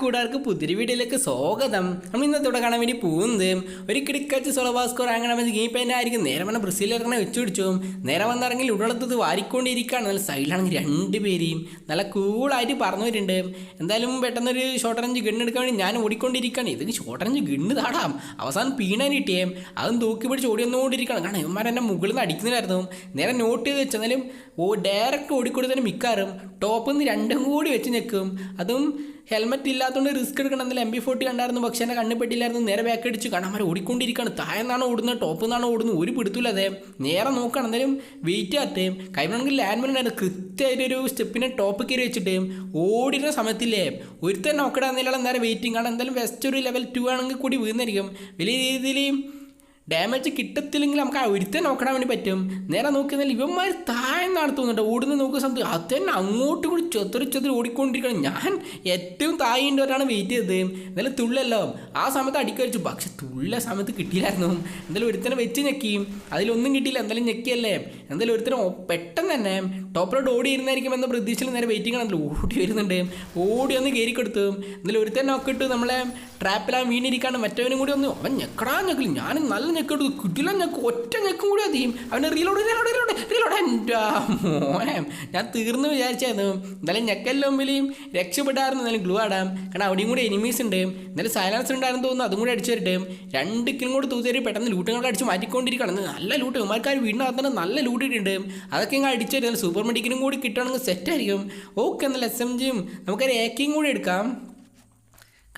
കൂടാർക്ക് പുതിരി വീഡിയോയിലേക്ക് സ്വാഗതം. നമ്മൾ ഇന്നത്തോടെ കാണാൻ വേണ്ടി പോകുന്നത് ഒരു കിടക്കച്ച് സോളോ സ്കോർ അങ്ങനെ ഗെയിം പെയിന്റ് ആയിരിക്കും. നേരെ വന്ന ബ്രസീലിൽ ഇറങ്ങണ വെച്ചു പിടിച്ചു. നേരെ വന്നിറങ്ങി ഉടളത്തത് വാരിക്കൊണ്ടിരിക്കുകയാണ്. നല്ല സൈഡിലാണെങ്കിൽ രണ്ട് പേരെയും. നല്ല കൂളായിട്ട് പറഞ്ഞു വരുന്നുണ്ട് എന്തായാലും പെട്ടെന്നൊരു ഷോർട്ട് റേഞ്ച് ഗണ്ണ് എടുക്കാൻ വേണ്ടി ഞാൻ ഓടിക്കൊണ്ടിരിക്കുകയാണ്. ഇതിന് ഷോർട്ട് റേഞ്ച് ഗണ്ണ് താടാം അവസാനം പീണാൻ കിട്ടിയേ. അതും തൂക്കി പിടിച്ച് ഓടി വന്നുകൊണ്ടിരിക്കുകയാണ് കാരണം ഇവന്മാർ എന്നെ മുകളിൽ നിന്ന് അടിക്കുന്നില്ലായിരുന്നു നേരെ നോട്ട് ചെയ്ത് ഓ ഡയറക്റ്റ് ഓടിക്കൂടി മിക്കാറും. ടോപ്പിൽ നിന്ന് രണ്ടും കൂടി വെച്ച് നിൽക്കും അതും ഹെൽമെറ്റ് ഇല്ലാത്തതുകൊണ്ട് റിസ്ക് എടുക്കണം എന്നാലും എം ബി ഫോർട്ടി കണ്ടായിരുന്നു പക്ഷേ എന്റെ കണ്ണ് പെട്ടില്ലായിരുന്നു നേരെ ബാക്ക് അടിച്ച്. കാണാൻ അവർ ഓടിക്കൊണ്ടിരിക്കുകയാണ് താഴെന്നാണ് ഓടുന്നത്? ടോപ്പ് നിന്നാണ് ഓടുന്നത്? ഒരു പിടുത്തില്ല അതേ. നേരെ നോക്കണം. എന്തായാലും വെയിറ്റ് ആത്തേം കൈമണെങ്കിൽ ലാൻഡ് ഉണ്ടായിരുന്നു. കൃത്യമായിട്ട് ഒരു സ്റ്റെപ്പിനെ ടോപ്പ് കയറി വെച്ചിട്ട് ഓടിക്കുന്ന സമയത്തില്ലേ ഒരുത്തന്നെ നോക്കണമെന്നില്ല നേരെ വെയിറ്റിംഗ് ആണ് എന്തായാലും വെസ്റ്റ് ഒരു ലെവൽ ടു ആണെങ്കിൽ കൂടി വീഴുന്നായിരിക്കും വലിയ രീതിയിൽ ഡാമേജ് കിട്ടത്തില്ലെങ്കിൽ നമുക്ക് ആ ഒരുത്തെ നോക്കാൻ വേണ്ടി പറ്റും. നേരെ നോക്കിയാൽ ഇവന്മാർ താഴെന്നാണ് തോന്നുന്നുണ്ട്. ഓടുന്ന നോക്കുന്ന സമയത്ത് അത് തന്നെ അങ്ങോട്ടും കൂടി ചൊത്തറി ചെത്തറി ഓടിക്കൊണ്ടിരിക്കണം ഞാൻ ഏറ്റവും താഴേണ്ടവരാണ് വെയിറ്റ് ചെയ്തത്. എന്നാലും തുള്ളല്ലോ ആ സമയത്ത് അടിക്കടിച്ചു പക്ഷെ തുള്ള സമയത്ത് കിട്ടിയില്ലായിരുന്നു. എന്തായാലും ഒരുത്തനെ വെച്ച് ഞെക്കിയും അതിലൊന്നും കിട്ടിയില്ല. എന്തായാലും ഞെക്കിയല്ലേ. എന്തായാലും ഒരുത്തനെ പെട്ടെന്ന് തന്നെ ടോപ്പിലോട്ട് ഓടി ഇരുന്നായിരിക്കും എന്ന പ്രതീക്ഷയിൽ നേരെ വെയിറ്റിംഗ് ആണല്ലോ ഓടി വരുന്നുണ്ട്. ഓടി ഒന്ന് കയറി കൊടുത്തു എന്നാലും ഒരുത്തന്നെ നോക്കിയിട്ട് നമ്മളെ ട്രാപ്പിലാ വീണിരിക്കാണ് മറ്റവനും കൂടി ഒന്ന് അവൻ ഞെക്കടാ ഞെക്കില്ല ഞാൻ നല്ല ഞെക്കെടുത്തു കിട്ടില്ല ഞെക്ക്. ഒറ്റ ഞെക്കും കൂടി അധികം അവന് റീലോഡ് റീലോഡ് റീലോഡ് റീലോഡ് എന്റെ മോനെ. ഞാൻ തീർന്നു വിചാരിച്ചായിരുന്നു. എന്തായാലും ഞെക്കലിന്റെ മുമ്പിലും രക്ഷപ്പെട്ടായിരുന്നു എന്നാലും ഗ്ലൂ ആടാം. കാരണം അവിടെയും കൂടി എനിമീസ് ഉണ്ട്. എന്നാലും സൈലൻസ് ഉണ്ടായിരുന്നു തോന്നുന്നു. അതും കൂടി അടിച്ചു തരട്ടെ രണ്ട് കിലും കൂടി തൂത്തേരി പെട്ടെന്ന് ലൂട്ടുകളൊക്കെ അടിച്ച് മാറ്റിക്കൊണ്ടിരിക്കുകയാണ്. നല്ല ലൂട്ട് ഇമാർക്കാർ വീടിനകത്ത് തന്നെ നല്ല ലൂട്ടിട്ടുണ്ട് അതൊക്കെ ഇങ്ങനെ അടിച്ചു തരുന്നത് സൂപ്പർ മെഡിക്കലും കൂടി കിട്ടുകയാണെങ്കിൽ സെറ്റായിരിക്കും ഓക്കെ എന്നാൽ എസ് എം ജിയും നമുക്കൊരു ഏക്കയും കൂടി എടുക്കാം.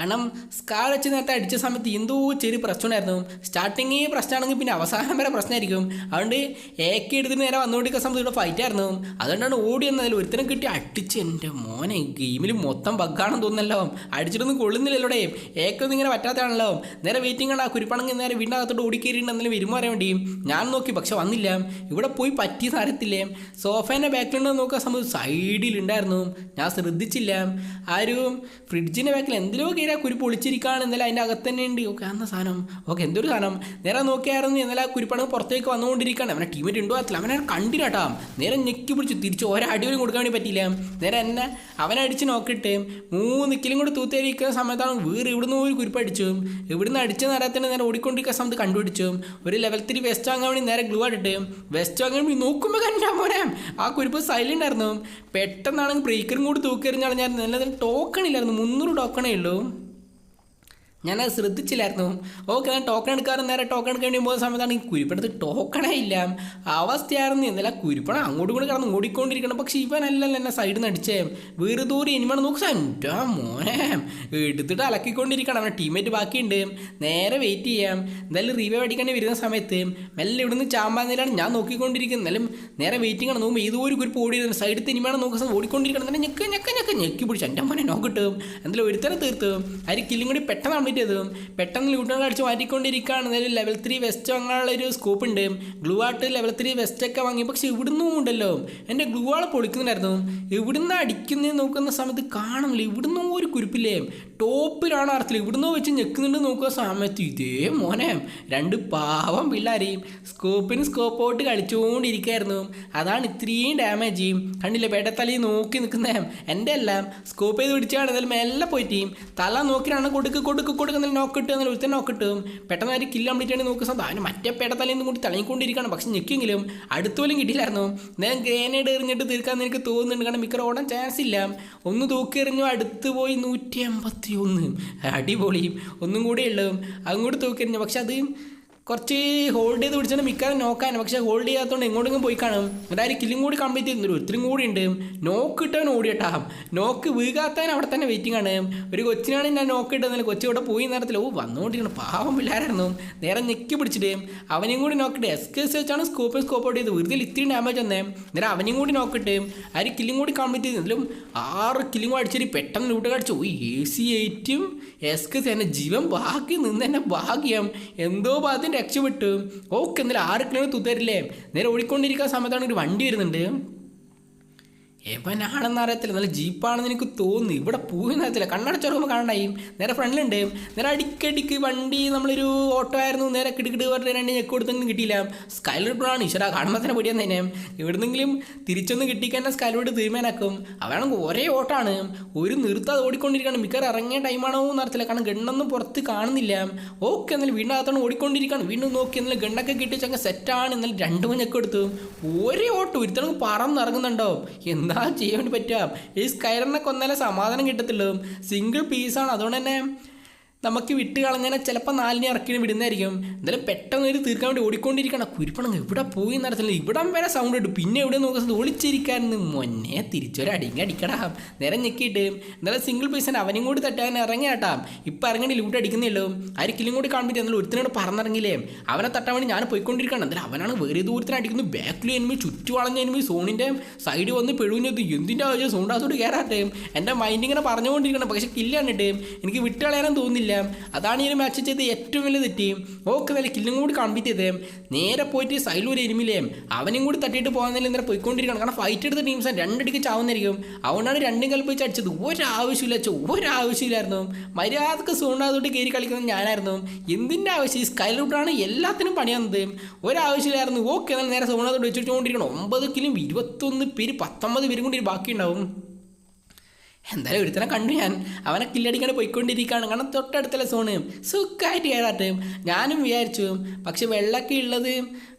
കാരണം സ്കാർ വെച്ച് നേരത്തെ അടിച്ച സമയത്ത് എന്തോ ചെറിയ പ്രശ്നമുണ്ടായിരുന്നു. സ്റ്റാർട്ടിങ് പ്രശ്നമാണെങ്കിൽ പിന്നെ അവസാനം വരെ പ്രശ്നമായിരിക്കും. അതുകൊണ്ട് ഏക്കെ എടുത്തിട്ട് നേരെ വന്നുകൊണ്ടിരിക്കുന്ന സമയത്ത് ഇവിടെ ഫൈറ്റ് ആയിരുന്നു. അതുകൊണ്ടാണ് ഓടി എന്നതിൽ ഒരുത്തരം കിട്ടി അടിച്ച്. എന്റെ മോനെ ഗെയിമിൽ മൊത്തം ബഗ്ഗാണെന്ന് തോന്നുന്നല്ലോ. അടിച്ചിട്ടൊന്നും കൊള്ളുന്നില്ലല്ലോടെ ഏക്കൊന്നും ഇങ്ങനെ പറ്റാത്തതാണല്ലോ. നേരെ വെയിറ്റിംഗ് ആണ് ആ കുരിപ്പാണെങ്കിൽ നേരെ വീടിന്റെ അകത്തോട്ട് ഓടിക്കേറിയിട്ട് എന്തെങ്കിലും വരുമ്പോൾ അറിയാൻ വേണ്ടി. ഞാൻ നോക്കി പക്ഷെ വന്നില്ല. ഇവിടെ പോയി പറ്റിയ സാരത്തില്ലേ സോഫേന്റെ ബാക്കിലുണ്ടോ നോക്കാൻ സമയത്ത് സൈഡിലുണ്ടായിരുന്നു ഞാൻ ശ്രദ്ധിച്ചില്ല. ആരും ഫ്രിഡ്ജിന്റെ ബാക്കിൽ എന്തിനോ ആ കുരിപ്പ് ഒളിച്ചിരിക്കുകയാണ്. എന്നാലും അതിന്റെ അകത്ത് തന്നെ ഉണ്ട്. ഓക്കെ അന്ന സാധനം? ഓക്കെ എന്തൊരു സാധനം? നേരെ നോക്കിയായിരുന്നു. എന്നാലും ആ കുരിപ്പാണ് പുറത്തേക്ക് വന്നുകൊണ്ടിരിക്കുകയാണ്. അവനെ ടീമേറ്റ് ഉണ്ടോ അത്തില്ല അവനെ കണ്ടില്ലാട്ടാ നേരെ ഞെക്കി പിടിച്ച് തിരിച്ച് ഒരടിയോലും കൊടുക്കാൻ വേണ്ടി പറ്റിയില്ല. നേരെ എന്നെ അവനടിച്ച് നോക്കിയിട്ട് മൂന്ന് കിലും കൂടി തൂത്തേരിക്കുന്ന സമയത്താണ് വേറെ ഇവിടുന്ന് ഒരു കുരിപ്പ് അടിച്ചു. ഇവിടുന്ന് അടിച്ച് നേരത്തിന് നേരെ ഓടിക്കൊണ്ടിരിക്കുന്ന സമയത്ത് കണ്ടുപിടിച്ചു. ഒരു ലെവൽ ത്രീ വെസ്റ്റ് വാങ്ങാൻ വേണ്ടി നേരെ ഗ്ലൂ ആയിട്ട്. വെസ്റ്റ് വാങ്ങാൻ വേണ്ടി നോക്കുമ്പോൾ കണ്ടാ മോനെ. ആ കുരിപ്പ് സൈലന്റ് ആയിരുന്നു. പെട്ടെന്നാണെങ്കിൽ ബ്രേക്കറും കൂടി തൂക്കിയെറിഞ്ഞാൽ ഞാൻ നല്ല ടോക്കണില്ലായിരുന്നു മുന്നൂറ് ടോക്കണേ ഉള്ളൂ. ഞാനത് ശ്രദ്ധിച്ചില്ലായിരുന്നു. ഓക്കെ ഞാൻ ടോക്കൺ എടുക്കാറ് നേരെ ടോക്കൺ എടുക്കേണ്ടി പോകുന്ന സമയത്താണ് ഈ കുരിപ്പണത്ത് ടോക്കണേ ഇല്ല. അവസ്ഥയായിരുന്നു. എന്നല്ല കുരിപ്പണം അങ്ങോട്ടും കൂടി കടന്ന് ഓടിക്കൊണ്ടിരിക്കണം. പക്ഷേ ഇവനല്ലല്ലോ എന്നെ സൈഡിൽ നിന്ന് അടിച്ചേ. വേറെ ദൂരം ഇനിമാണ് നോക്കുക എന്റെ മോനെ. എടുത്തിട്ട് അലക്കിക്കൊണ്ടിരിക്കണം. അവനെ ടീമേറ്റ് ബാക്കിയുണ്ട്. നേരെ വെയിറ്റ് ചെയ്യാം. എന്തായാലും റീവേ അടിക്കേണ്ടി വരുന്ന സമയത്ത് മെല്ലെ ഇവിടുന്ന് ചാമ്പാന്നിലാണ് ഞാൻ നോക്കിക്കൊണ്ടിരിക്കുന്നത്. എന്നാലും നേരെ വെയിറ്റിംഗ് ആണ്. നോക്കുമ്പോൾ ഏതോ ഒരു കുരിപ്പ് ഓടിയിരുന്നു. സൈഡിൽ തിനിമാണ് നോക്കുന്ന ഓടിക്കൊണ്ടിരിക്കണം. തന്നെ ഞെക്ക് ഞെക്ക് ഞെക്ക് ഞെക്കി പിടിച്ചു. എന്റെ മോനെ നോക്കിട്ടും എന്തായാലും ഒരുത്തരം തീർത്ത്. അതിൽ കില്ലും കൂടി പെട്ടെന്ന് കംപ്ലീറ്റ് ചെയ്തു പെട്ടെന്ന് ലൂട്ടുകൾ അടിച്ച് മാറ്റിക്കൊണ്ടിരിക്കുകയാണ്. എന്നാലും ലെവൽ ത്രീ വെസ്റ്റ് വാങ്ങാനുള്ള ഒരു സ്കോപ്പ് ഉണ്ട്. ഗ്ലൂ ആട്ട് ലെവൽ ത്രീ വെസ്റ്റ് ഒക്കെ വാങ്ങി. പക്ഷെ ഇവിടുന്നും ഉണ്ടല്ലോ. എന്റെ ഗ്ലൂ ആൾ പൊളിക്കുന്നുണ്ടായിരുന്നു. ഇവിടുന്ന് അടിക്കുന്നത് നോക്കുന്ന സമയത്ത് കാണുന്നില്ല. ഇവിടുന്നും ഒരു കുരിപ്പില്ലേ? ടോപ്പിലാണ് അർത്ഥത്തിൽ ഇവിടുന്ന് വെച്ച് ഞെക്കുന്നുണ്ട് നോക്കുക സമയത്ത്. ഇതേ മോനെ രണ്ട് പാവം പിള്ളേരെയും സ്കോപ്പിന് സ്കോപ്പ് ഔട്ട് കളിച്ചുകൊണ്ടിരിക്കുകയായിരുന്നു അതാണ് ഇത്രയും ഡാമേജ്. ചെയ്യും കണ്ടില്ല പേട്ടത്തലയിൽ നോക്കി നിൽക്കുന്ന എന്റെ എല്ലാം സ്കോപ്പ് ചെയ്ത് പിടിച്ചാണ് എന്നാലും മെല്ലെ പോയിട്ട് തല നോക്കിയാണ് കൊടുക്ക് കൊടുക്ക് കൊടുക്കുന്ന നോക്കിട്ട് എന്നാൽ നോക്ക് കിട്ടും പെട്ടെന്ന് ആര് കില്ല് കംപ്ലീറ്റ് നോക്കുക നോക്കുന്ന സമയത്ത്. അവന് മറ്റേ പേട്ടത്തലയിൽ നിന്ന് കൂടി തളങ്ങിക്കൊണ്ടിരിക്കുകയാണ് പക്ഷെ ഞെക്കെങ്കിലും അടുത്ത പോലും കിട്ടിയില്ലായിരുന്നു. ഞാൻ ഗ്രേനേഡ് എറിഞ്ഞിട്ട് തീർക്കാമെന്ന് എനിക്ക് തോന്നുന്നുണ്ട്. കാരണം മിക്കറ ഓടാൻ ചാൻസ് ഇല്ല. ഒന്ന് തൂക്കി എറിഞ്ഞു അടുത്ത് പോയി നൂറ്റി എൺപത്തി ഒന്ന് അടിപൊളിയും. ഒന്നും കൂടെ ഉള്ളതും അതും കൂടി തൂക്കി എറിഞ്ഞു. പക്ഷെ അത് കുറച്ച് ഹോൾഡ് ചെയ്ത് പിടിച്ചാൽ മിക്കവാറും നോക്കാനും പക്ഷേ ഹോൾഡ് ചെയ്യാത്തതുകൊണ്ട് എങ്ങോട്ടെങ്കിലും പോയി കാണും. അതായത് കില്ലും കൂടി കംപ്ലീറ്റ് ചെയ്യുന്നു ഒരുത്തരും കൂടി ഉണ്ട്. നോക്ക് ഇട്ടവൻ ഓടിയട്ടാ. നോക്ക് വീകാത്തവൻ അവിടെ തന്നെ വെയിറ്റിംഗ് ആണ്. ഒരു കൊച്ചിനാണ് ഞാൻ നോക്ക് ഇട്ടതിൽ കൊച്ചി ഇവിടെ പോയി നേരത്തിൽ ഓ വന്നുകൊണ്ടിരിക്കണം പാവം പിള്ളേരായിരുന്നു. നേരെ ഞെക്കി പിടിച്ചിട്ട് അവനെയും കൂടി നോക്കിട്ട് എസ്കേസ് വെച്ചാണ് സ്കോപ്പ് സ്കോപ്പ് ഔട്ട് ചെയ്ത് വെറുതെ ഇത്തിരി ഡാമേജ് വന്നേ. നേരെ അവനെയും കൂടി നോക്കിട്ട് ആ ഒരു കില്ലും കൂടി കംപ്ലീറ്റ് ചെയ്തതിലും ആറ് കില്ലും കൂടി അടിച്ചിട്ട് പെട്ടെന്ന് ലൂട്ട് കടിച്ചു ഓ എ സി എയ്റ്റും എസ്കേസ് എന്നെ ജീവൻ ബാക്കി നിന്ന് എന്നെ ഭാഗ്യം. എന്തോ ഭാഗത്തിന് രക്ഷപ്പെട്ടു. ഓക്കെ എന്നാലും ആർക്കെങ്കിലും തുതരില്ലേ? നേരെ ഓടിക്കൊണ്ടിരിക്കുന്ന സമയത്താണ് ഒരു വണ്ടി വരുന്നുണ്ട്. എവനാണെന്ന് അറിയത്തില്ല. നല്ല ജീപ്പാണെന്ന് എനിക്ക് തോന്നുന്നു. ഇവിടെ പോയിന്ന് അറിയത്തില്ല. കണ്ണടച്ചുറക്കുമ്പോൾ കാണണ്ടായി നേരെ ഫ്രണ്ടിലുണ്ട്. നേരെ അടിക്കടിക്ക് വണ്ടി നമ്മളൊരു ഓട്ടോ ആയിരുന്നു. നേരെ കിടുകിട് പറഞ്ഞ രണ്ട് ഞെക്ക് കൊടുത്തൊന്നും കിട്ടിയില്ല. സ്കൈലോട്ടാണ് ഈശ്വര കാണുമ്പോൾ തന്നെ പൊടിയാൻ തന്നെ. എവിടുന്നെങ്കിലും തിരിച്ചൊന്ന് കിട്ടിക്കാൻ സ്കൈലോട്ട് തീരുമാനാക്കും. അവരാണെങ്കിൽ ഒരേ ഓട്ടാണ് ഒരു നിർത്താതെ ഓടിക്കൊണ്ടിരിക്കുകയാണ്. മിക്കവാറും ഇറങ്ങിയ ടൈമാണോ എന്ന് അറിയത്തില്ല. കാരണം ഗണ്ണൊന്നും പുറത്ത് കാണുന്നില്ല. ഓക്കെ എന്നാലും വീടിനകത്താണ് അകത്താണ് ഓടിക്കൊണ്ടിരിക്കുകയാണ്. വീണ്ടും നോക്കി എന്നാലും ഗണ്ണൊക്കെ കിട്ടി ചങ്ങ സെറ്റാണ് എന്നാലും രണ്ട് ഞെക്ക് എടുത്തു ഒരേ ഓട്ടം ഒരുത്തണക്ക് പറന്നിറങ്ങുന്നുണ്ടോ എന്താ ചെയ്യാൻ വേണ്ടി പറ്റുക. ഈ സ്കൈറിനൊക്കെ ഒന്നല്ല സമാധാനം കിട്ടത്തുള്ളൂ. സിംഗിൾ പീസാണ് അതുകൊണ്ട് തന്നെ നമുക്ക് വിട്ട് കളഞ്ഞാൽ ചിലപ്പോൾ നാലിനെ ഇറക്കിന് വിടുന്നതായിരിക്കും. എന്തായാലും പെട്ടെന്ന് ഒരു തീർക്കാൻ വേണ്ടി ഓടിക്കൊണ്ടിരിക്കണം. കുരിപ്പണം എവിടെ പോയി നടത്തില്ല ഇവിടം വരെ സൗണ്ട് ഇട്ടു. പിന്നെ എവിടെ നോക്കുന്നത് ഒളിച്ചിരിക്കായിരുന്നു. മൊന്നെ തിരിച്ചൊരു അടിങ്ങി അടിക്കടാ നേരെ ഞെക്കിയിട്ട്. എന്തായാലും സിംഗിൾ പീസിന് അവനും കൂടി തട്ടാൻ ഇറങ്ങിയാട്ടാ ഇപ്പം ഇറങ്ങി ലൂട്ട് അടിക്കുന്നില്ലോ ആരിക്കലും കൂടി കാണുമ്പോൾ എന്നാലും ഒരുത്തിനോട് പറഞ്ഞിറങ്ങില്ലേ അവനെ തട്ടാൻ വേണ്ടി ഞാൻ പോയിക്കൊണ്ടിരിക്കണം എന്തായാലും അവനാണ് വേറെ ദൂരത്തിന് അടിക്കുന്നു. ബാക്കിൽ എനിമി ചുറ്റു വളഞ്ഞ എനിമി സോണിന്റെ സൈഡ് വന്ന് പെഴുവിനത് എന്തിന്റെ ആവശ്യം? സോണ്ടാസോട് കയറാട്ടെ എന്റെ മൈൻഡ് ഇങ്ങനെ പറഞ്ഞുകൊണ്ടിരിക്കണം പക്ഷേ കില്ല് കണ്ടിട്ട് എനിക്ക് വിട്ടുകളയാനും തോന്നുന്നില്ല. അതാണ് ഈ ഒരു മാച്ച് ചെയ്ത് ഏറ്റവും വലിയ തെറ്റി. ഓക്കെ നല്ല കില്ലും കൂടി കംപ്ലീറ്റ് ചെയ്തേ നേരെ പോയിട്ട് സൈഡിൽ ഒരു എനിമില്ലേ അവനും കൂടി തട്ടിയിട്ട് പോകുന്നതിൽ നേരെ പോയിക്കൊണ്ടിരിക്കണം കാരണം ഫൈറ്റ് എടുത്ത ടീംസ് രണ്ടടിക്ക് ചാവുന്നതായിരിക്കും. അതുകൊണ്ടാണ് രണ്ടും കൽപ്പിച്ച് അടിച്ചത് ഒരാവശ്യമില്ല. ഒരാവശ്യമില്ലായിരുന്നു. മര്യാദയ്ക്ക് സൂണ്ടാതോട്ട് കയറി കളിക്കുന്നത് ഞാനായിരുന്നു. എന്തിന്റെ ആവശ്യം? ഈ സ്കൈ റൂട്ടാണ് എല്ലാത്തിനും പണി വന്നത് ഒരാവശ്യമില്ലായിരുന്നു. ഓക്കെ എന്നാൽ നേരെ സോണാത്തോട്ട് വെച്ചിട്ടുകൊണ്ടിരിക്കണം. ഒമ്പത് കിലും ഇരുപത്തൊന്ന് പേര് പത്തൊമ്പത് പേരും കൂടി ബാക്കിയുണ്ടാവും. എന്തായാലും ഒരുത്തനെ കണ്ടു ഞാൻ. അവനെ കില്ലടിക്കാണ്ട് പോയിക്കൊണ്ടിരിക്കുകയാണ്. കാരണം തൊട്ടടുത്തുള്ള സോണ് സുഖമായിട്ട് കയറാട്ട് ഞാനും വിചാരിച്ചു. പക്ഷെ വെള്ളമൊക്കെ ഉള്ളത്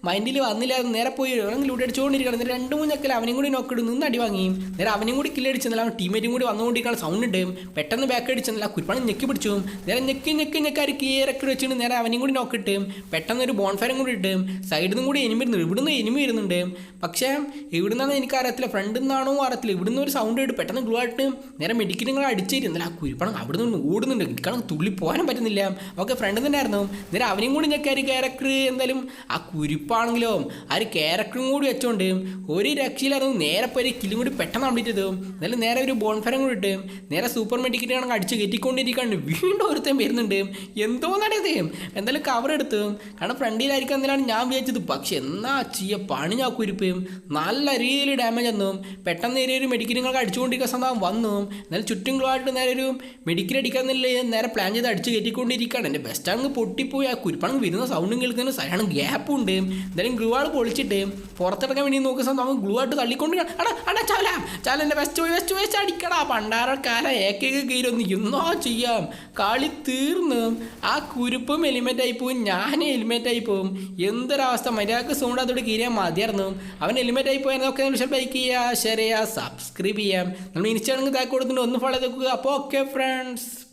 മൈൻഡിൽ വന്നില്ല. നേരെ പോയി ലൂട്ട് അടിച്ചുകൊണ്ടിരിക്കണം എന്നിട്ട് രണ്ട് മൂന്ന് ചക്കല അവനും കൂടി നോക്കിയിട്ട് നിന്ന് അടി വാങ്ങി. നേരെ അവനും കൂടി കില്ലടിച്ചെന്നല്ല അവൻ ടീമേറ്റും കൂടി വന്നുകൊണ്ടിരിക്കണം സൗണ്ട് ഉണ്ട്. പെട്ടെന്ന് ബാക്ക് അടിച്ചെന്നല്ല കുരുപ്പാണ് ഞെക്കി പിടിച്ചു. നേരെ ഞെക്കി ഞെക്കി ഞെക്കാർ കീറൊക്കെ വെച്ചിട്ട് നേരെ അവനും കൂടി നോക്കിയിട്ട് പെട്ടെന്ന് ഒരു ബോൺഫയറും കൂടി ഇട്ട് സൈഡിൽ നിന്നും കൂടി എനിമി ഇരുന്നു ഇവിടുന്ന് എനിമി വരുന്നുണ്ട്. പക്ഷേ ഇവിടുന്നാണ് എനിക്ക് അറിയത്തില്ല. ഫ്രണ്ടിൽ നിന്നാണോ അറിയത്തില്ല. ഇവിടുന്ന് ഒരു സൗണ്ട് ഇട്ട് പെട്ടെന്ന് ഗ്ലൂ ആയിട്ട് നേരെ മെഡിക്കൽ നിങ്ങൾ അടിച്ചിരുന്നില്ല ആ കുരുപ്പണം അവിടെ നിന്ന് ഓടുന്നുണ്ട്. കാരണം തുള്ളി പോകാനും പറ്റുന്നില്ല. ഓക്കെ തന്നെ ആയിരുന്നു നേരെ അവനെയും കൂടി ഞെക്കാരി ക്യാരക്ടർ എന്തായാലും ആ കുരിപ്പാണെങ്കിലോ ആ ഒരു ക്യാരക്ടറും കൂടി വെച്ചോണ്ട് ഒരു രക്ഷയിലായിരുന്നു നേരെ പോയി കില്ലും കൂടി പെട്ടെന്ന് കംപ്ലീറ്റ് എന്നാലും നേരെ ഒരു ബോൺഫരം കൂടി ഇട്ട് നേരെ സൂപ്പർ മെഡിക്കറ്റ് കണക്ക് അടിച്ച് കയറ്റിക്കൊണ്ടിരിക്കാണ്ട് വീണ്ടും ഒരുത്തൻ വരുന്നുണ്ട്. എന്തോ നടയത് എന്തായാലും കവർ എടുത്ത്. കാരണം ഫ്രണ്ടിലായിരിക്കും എന്നാലാണ് ഞാൻ വിചാരിച്ചത്. പക്ഷെ എന്നാ ചെയ്യ പണി ഞാൻ കുരുപ്പ്. നല്ല രീതിയിൽ ഡാമേജ് വന്നു പെട്ടെന്ന് നേരെ ഒരു മെഡിക്കറ്റ് കണക്ക് അടിച്ചുകൊണ്ടിരിക്കുന്ന സമയം വന്നു. എന്നാലും ചുറ്റും ഗ്ലോയിട്ട് നേരെ ഒരു മെഡിക്കൽ അടിക്കാന്നില്ല നേരെ പ്ലാൻ ചെയ്ത് അടിച്ച് കയറ്റിക്കൊണ്ടിരിക്കുകയാണ്. എന്റെ ബെസ്റ്റ് അങ്ങ് പൊട്ടിപ്പോയി. ആ കുരിപ്പണം വരുന്ന സൗണ്ടും കേൾക്കുന്ന സാധനം ഗ്യാപ്പും ഉണ്ട്. എന്തായാലും ഗ്ലൂ ആൾ പൊളിച്ചിട്ട് പുറത്തിറങ്ങാൻ വേണ്ടി നോക്കുന്ന സമയത്ത് അവൻ ഗ്ലൂ ആയിട്ട് തള്ളിക്കൊണ്ട് അടാ അടാ ചാല ചാല എന്റെ ബെസ്റ്റ് പോയി ബെസ്റ്റ് പോയി അടിക്കടാ പണ്ടാറക്കാല ഏക്കേക്ക് കീരൊന്ന് എന്നോ ചെയ്യാം? കളി തീർന്ന്. ആ കുരുപ്പും എലിമെന്റ് ആയി പോവും. ഞാൻ എലിമെന്റ് ആയി പോവും. എന്തൊരവസ്ഥ. മര്യാദയ്ക്ക് സൗണ്ട് അതോട് കീരിയാൽ മതിയായിരുന്നു. അവൻ എലിമെന്റ് ആയി പോയാൽ നോക്കാൻ ലൈക്ക് ചെയ്യുക ഷെയർ ചെയ്യുക സബ്സ്ക്രൈബ് ചെയ്യാം നമ്മൾ ഇൻസ്റ്റാണെങ്കിൽ താക്ക് കൊടുത്തിട്ട് ഒന്ന് ഫോളോ ചെയ്ത് അപ്പോൾ ഓക്കെ ഫ്രണ്ട്സ്